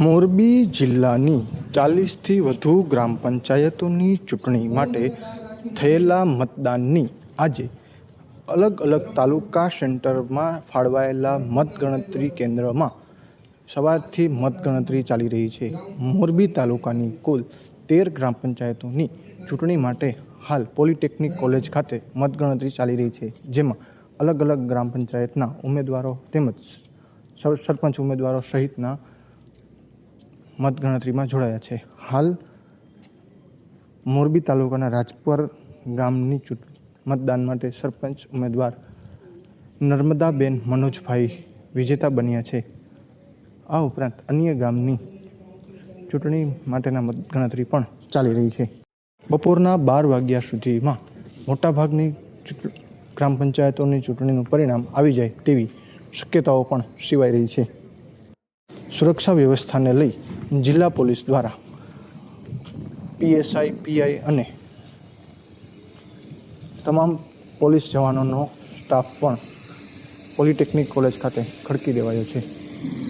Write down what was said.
મોરબી જિલ્લાની ચાલીસથી વધુ ગ્રામ પંચાયતોની ચૂંટણી માટે થયેલા મતદાનની આજે અલગ અલગ તાલુકા સેન્ટરમાં ફાળવાયેલા મતગણતરી કેન્દ્રમાં સવારથી મતગણતરી ચાલી રહી છે. મોરબી તાલુકાની કુલ તેર ગ્રામ પંચાયતોની ચૂંટણી માટે હાલ પોલિટેકનિક કોલેજ ખાતે મતગણતરી ચાલી રહી છે, જેમાં અલગ અલગ ગ્રામ પંચાયતના ઉમેદવારો તેમજ સર- સરપંચ ઉમેદવારો સહિતના મતગણતરીમાં જોડાયા છે. હાલ મોરબી તાલુકાના રાજપર ગામની ચૂંટણી મતદાન માટે સરપંચ ઉમેદવાર નર્મદાબેન મનોજભાઈ વિજેતા બન્યા છે. આ ઉપરાંત અન્ય ગામની ચૂંટણી માટેના મતગણતરી પણ ચાલી રહી છે. બપોરના બાર વાગ્યા સુધીમાં મોટાભાગની ગ્રામ પંચાયતોની ચૂંટણીનું પરિણામ આવી જાય તેવી શક્યતાઓ પણ સેવાઈ રહી છે. સુરક્ષા વ્યવસ્થાને લઈ જિલ્લા પોલીસ દ્વારા પીએસઆઈ, પીઆઈ અને તમામ પોલીસ જવાનોનો સ્ટાફ પણ પોલિટેકનિક કોલેજ ખાતે ખડકી દેવાયો છે.